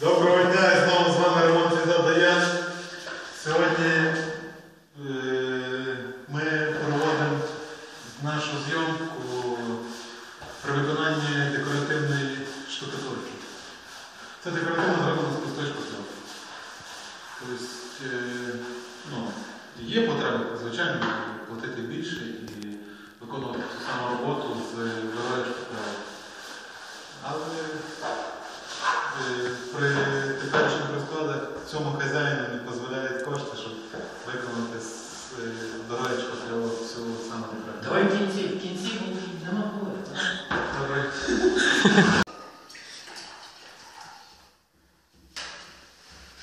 Доброго дня, і знову з вами Свідов Даян. Сьогодні е, ми проводимо нашу зйомку при виконанні декоративної штукатурки. Це декоративно зроблено з простої шпакльовки. Тобто, е, ну, є потреба, звичайно, платити більше і виконувати ту саму роботу з виграючою шпакльовки. Але Е, При теперішніх розкладах цьому хазяїну не дозволяють кошти, щоб виконати е, дорогою шпакльовок саме неправильно. Давай в кінці, в кінці бо нема. Добре.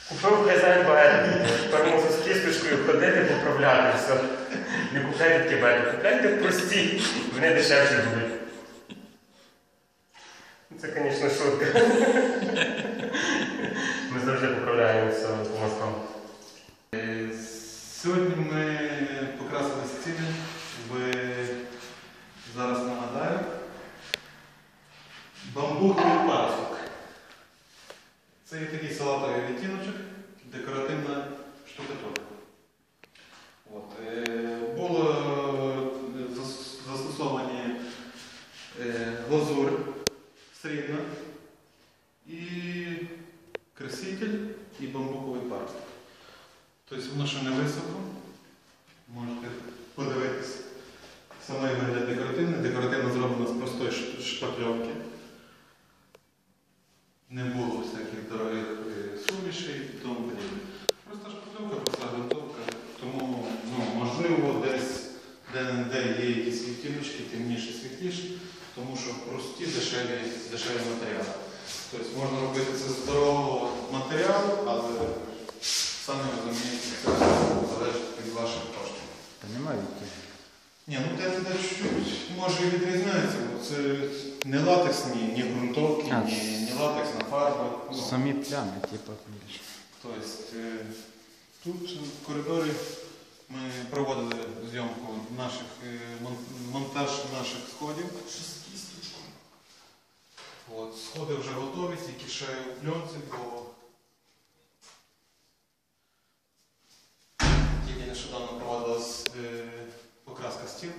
Купив хазяїн багато. Тепер можу з кісточкою ходити, поправляти все. Не купляйте такі бети, купляйте прості, вони дешевші будуть. Це, звісно, шутка. Ми завжди поправляємо все по мостам. Е, Сьогодні ми покрасили стіни в зараз нагадаю. Бамбуковий пасок. Це є такий салатовий відтіночок, декоративна штукатурка. От, е, було е, зас- застосовані е, глазур срібна і краситель і бамбуковий пасок. Тобто воно ще не високо. Можете подивитися. Саме вигляд декоративний. Декоративно зроблено з простої шпакльовки. Не було всяких дорогих е, сумішей і тому подібне. Просто шпакльовка, проста грунтовка. Тому ну, можливо десь де-не-де є якісь відтіночки, темніші, світліші, тому що прості дешеві, дешеві матеріали. Тобто можна робити це з дорогого матеріалу, але самі розумієте, це залежить від ваших коштів. Та немає. Ні, ну де чуть-чуть може і відрізняється, бо це не латексні, ні ґрунтовки, А, ні, ні латексна фарба. Ну, Самі плями, типу, більше. Тобто е, тут в коридорі ми проводили зйомку наших е, монтаж наших сходів. Сходи вже готові, тільки ще у пленці, бо тільки нещодавно проводилась е, покраска стін.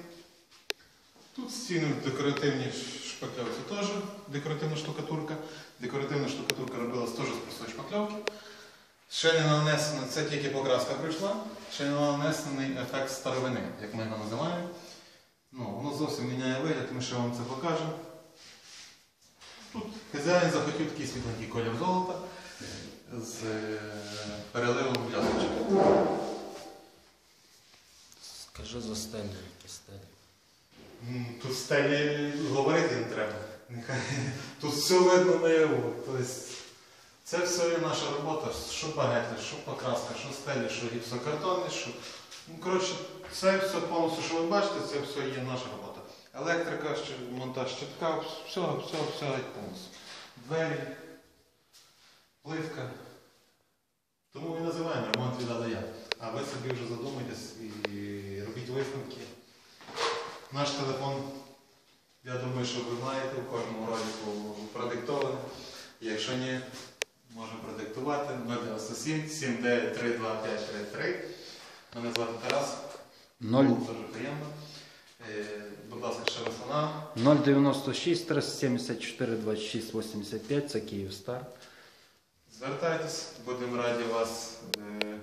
Тут стіни декоративні шпакльовки теж, декоративна штукатурка. Декоративна штукатурка робилась теж з простої шпакльовки. Ще не нанесено, це тільки покраска прийшла, ще не нанесений ефект старовини, як ми його називаємо. Ну, воно зовсім міняє вигляд, ми ще вам це покажемо. Тут хазяїн захотів такий світленький колір золота з е, переливом бляшечки. Скажи за стелю, які стелі. Тут стелі говорити не треба. Нехай. Тут все видно наяву. Тобто, це все є наша робота, що багети, що покраска, що стелі, що гіпсокартони, що. Ну, коротше, це все повністю, що ви бачите, це все є наша робота. Електрика, монтаж щитка, все, все, все геть повністю. Двері, пливка. Тому і називаємо ремонт від Я. А ви собі вже задумайтесь і робіть висновки. Наш телефон, я думаю, що ви маєте у кожному ролику продиктований. Якщо ні, можемо продиктувати 097 79 32533. Мене звати Тарас. Ноль- Дуже приємно. Е, Будь ласка, ще раз вона. 096 374 26 85, це Київстар. Звертайтесь, будемо раді вас е,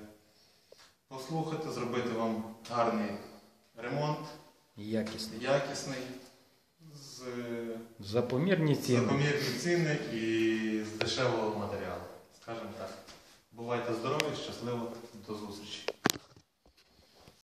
послухати, зробити вам гарний ремонт, Якісний. якісний, з е, За помірні ціни. Закомірні ціни і з дешевого матеріалу. Скажімо так. Бувайте здорові, щасливо, до зустрічі.